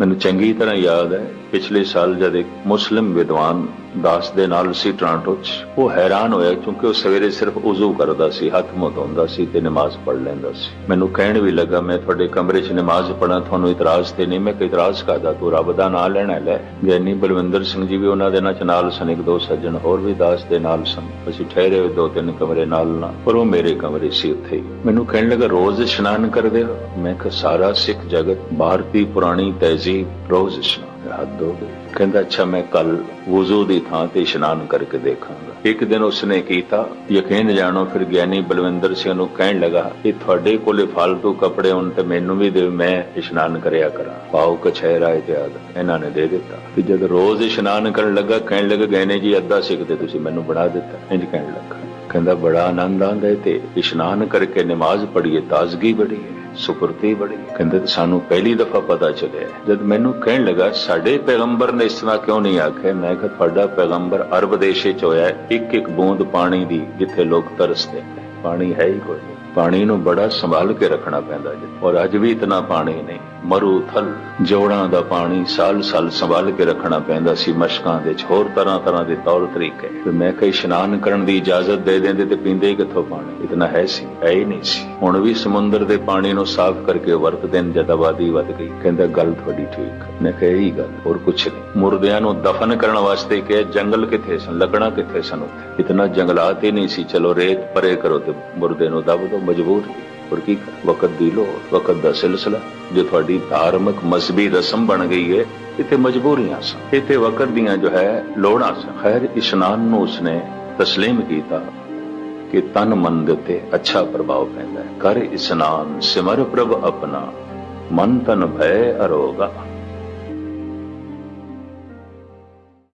ਮੈਨੂੰ ਚੰਗੀ ਤਰ੍ਹਾਂ ਯਾਦ ਹੈ ਪਿਛਲੇ ਸਾਲ ਜਦ ਇੱਕ ਮੁਸਲਿਮ ਵਿਦਵਾਨ ਦਾਸ ਦੇ ਨਾਲ ਸੀ ਟ੍ਰਾਂਟੋ 'ਚ। ਉਹ ਹੈਰਾਨ ਹੋਇਆ ਕਿਉਂਕਿ ਉਹ ਸਵੇਰੇ ਸਿਰਫ ਉਜ਼ੂ ਕਰਦਾ ਸੀ, ਹੱਥ ਮੁੰਹ ਧੋਂਦਾ ਸੀ ਤੇ ਨਮਾਜ਼ ਪੜ੍ਹ ਲੈਂਦਾ ਸੀ। ਮੈਨੂੰ ਕਹਿਣ ਵੀ ਲੱਗਾ, ਮੈਂ ਤੁਹਾਡੇ ਕਮਰੇ 'ਚ ਨਮਾਜ਼ ਪੜਾਂ ਤੁਹਾਨੂੰ ਇਤਰਾਜ਼ ਤੇ ਨਹੀਂ, ਮੈਂ ਕੋਈ ਇਤਰਾਜ਼ ਕਰਦਾ, ਤੂੰ ਰੱਬ ਦਾ ਨਾਮ ਲੈਣਾ, ਲੈ। ਗਿਆਨੀ ਬਲਵਿੰਦਰ ਸਿੰਘ ਜੀ ਵੀ ਉਹਨਾਂ ਦੇ ਨਾਲ ਚ ਨਾਲ ਸਨ, ਇੱਕ ਦੋ ਸੱਜਣ ਹੋਰ ਵੀ ਦਾਸ ਦੇ ਨਾਲ ਸਨ। ਅਸੀਂ ਠਹਿਰੇ ਹੋਏ ਦੋ ਤਿੰਨ ਕਮਰੇ ਨਾਲ ਨਾਲ, ਪਰ ਉਹ ਮੇਰੇ ਕਮਰੇ ਸੀ ਉੱਥੇ ਹੀ। ਮੈਨੂੰ ਕਹਿਣ ਲੱਗਾ, ਰੋਜ਼ ਇਸ਼ਨਾਨ ਕਰਦੇ ਹੋ? ਮੈਂ ਕਿਹਾ, ਸਾਰਾ ਸਿੱਖ ਜਗਤ, ਭਾਰਤੀ ਪੁਰਾਣੀ ਤਹਿਜ਼ੀਬ, ਰੋਜ਼ ਇਸ਼ਨਾਨ ਹੱਦ ਹੋ ਕਹਿੰਦਾ, ਅੱਛਾ, ਮੈਂ ਕੱਲ ਵਜ਼ੂ ਦੀ ਥਾਂ ਤੇ ਇਸ਼ਨਾਨ ਕਰਕੇ ਦੇਖਾਂਗਾ। ਇੱਕ ਦਿਨ ਉਸਨੇ ਕੀਤਾ, ਯਕੀਨ ਜਾਣੋ, ਫਿਰ ਗਿਆਨੀ ਬਲਵਿੰਦਰ ਸਿੰਘ ਨੂੰ ਕਹਿਣ ਲੱਗਾ, ਇਹ ਤੁਹਾਡੇ ਕੋਲੇ ਫालतू ਕੱਪੜੇ ਹੋਣ ਤੇ ਮੈਨੂੰ ਵੀ ਦੇ ਮੈਂ ਇਸ਼ਨਾਨ ਕਰਿਆ ਕਰਾਂ। ਪਾਉ ਕਛਹਿਰਾ ਇਤਿਆਦ ਇਹਨਾਂ ਨੇ ਦੇ ਦਿੱਤਾ। ਤੇ ਜਦ ਰੋਜ਼ ਇਸ਼ਨਾਨ ਕਰਨ ਲੱਗਾ, ਕਹਿਣ ਲੱਗਾ, ਗਿਆਨੀ ਜੀ, ਅੱਧਾ ਸਿੱਖਦੇ ਤੁਸੀਂ ਮੈਨੂੰ ਬਣਾ ਦਿੱਤਾ। ਇੰਜ ਕਹਿਣ ਲੱਗਾ। ਕਹਿੰਦਾ, ਬੜਾ ਆਨੰਦ ਆਉਂਦਾ ਤੇ ਇਸ਼ਨਾਨ ਕਰਕੇ ਨਮਾਜ਼ ਪੜ੍ਹੀਏ, ਤਾਜ਼ਗੀ ਬੜੀ ਹੈ। ਸੁਪਰਤੀ ਬੜੀ। ਕਹਿੰਦੇ, ਸਾਨੂੰ ਪਹਿਲੀ ਦਫਾ ਪਤਾ ਚੱਲਿਆ ਜਦ ਮੈਨੂੰ ਕਹਿਣ ਲੱਗਾ, ਸਾਡੇ ਪੈਗੰਬਰ ਨੇ ਇਸ ਤਰ੍ਹਾਂ ਕਿਉਂ ਨਹੀਂ ਆਖਿਆ? ਮੈਂ ਕਿਹਾ, ਤੁਹਾਡਾ ਪੈਗੰਬਰ ਅਰਬ ਦੇਸ਼ੇ ਚ ਹੋਇਆ ਇੱਕ ਇੱਕ ਬੂੰਦ ਪਾਣੀ ਦੀ ਜਿੱਥੇ ਲੋਕ ਤਰਸਦੇ ਪਾਣੀ ਹੈ ਹੀ ਕੋਈ ਪਾਣੀ ਨੂੰ ਬੜਾ ਸੰਭਾਲ ਕੇ ਰੱਖਣਾ ਪੈਂਦਾ ਜੀ ਔਰ ਅੱਜ ਵੀ ਇਤਨਾ ਪਾਣੀ ਨਹੀਂ। ਮਰੂ ਥਲ ਜੋੜਾਂ ਦਾ ਪਾਣੀ ਸਾਲ ਸਾਲ ਸੰਭਾਲ ਕੇ ਰੱਖਣਾ ਪੈਂਦਾ ਸੀ ਮਸ਼ਕਾਂ ਦੇ ਚ ਹੋਰ ਤਰ੍ਹਾਂ ਤਰ੍ਹਾਂ ਦੇ ਤੌਰ ਤਰੀਕੇ। ਤੇ ਮੈਂ ਕਹੀ, ਇਸ਼ਨਾਨ ਕਰਨ ਦੀ ਇਜਾਜ਼ਤ ਦੇ ਦਿੰਦੇ ਤੇ ਪੀਂਦੇ ਹੀ ਕਿੱਥੋਂ ਪਾਣੀ? ਇਤਨਾ ਹੈ ਸੀ, ਹੈ ਹੀ ਨਹੀਂ ਸੀ। ਹੁਣ ਵੀ ਸਮੁੰਦਰ ਦੇ ਪਾਣੀ ਨੂੰ ਸਾਫ਼ ਕਰਕੇ ਵਰਤਦੇ ਨੇ ਜਦ ਆਬਾਦੀ ਵੱਧ ਗਈ। ਕਹਿੰਦਾ, ਗੱਲ ਤੁਹਾਡੀ ਠੀਕ ਮੈਂ ਕਿਹਾ, ਇਹੀ ਗੱਲ, ਹੋਰ ਕੁਛ ਨਹੀਂ। ਮੁਰਦਿਆਂ ਨੂੰ ਦਫਨ ਕਰਨ ਵਾਸਤੇ ਕਿ ਜੰਗਲ ਕਿੱਥੇ ਸਨ? ਲੱਗਣਾ ਕਿੱਥੇ ਸਨ ਉੱਥੇ? ਇਤਨਾ ਜੰਗਲਾਤ ਹੀ ਨਹੀਂ ਸੀ। ਚਲੋ, ਰੇਤ ਪਰੇ ਕਰੋ ਤੇ ਮੁਰਦੇ ਨੂੰ ਦਬ ਦੋ ਮਜਬੂਰ ਸੀ ਵਕਤ ਦੀ ਲੋ ਵਕਤ ਦਾ ਸਿਲਸਿਲਾ, ਜੋ ਤੁਹਾਡੀ ਧਾਰਮਿਕ ਮਜ਼ਬੀ ਰਸਮ ਬਣ ਗਈ ਹੈ ਇੱਥੇ ਮਜਬੂਰੀਆਂ ਸਨ। ਇੱਥੇ ਵਕਤ ਦੀਆਂ ਜੋ ਹੈ, ਲੋੜਾਂ ਸਨ। ਖੈਰ ਇਸ਼ਨਾਨ ਨੂੰ ਉਸਨੇ ਤਸਲੀਮ ਕੀਤਾ ਕਿ ਤਨ ਮਨ ਦੇ ਉੱਤੇ ਅੱਛਾ ਪ੍ਰਭਾਵ ਪੈਂਦਾ ਹੈ। ਕਰ ਇਸ਼ਨਾਨ ਸਿਮਰ ਪ੍ਰਭ ਆਪਣਾ, ਮਨ ਤਨ ਭੈ ਅਰੋਗਾ।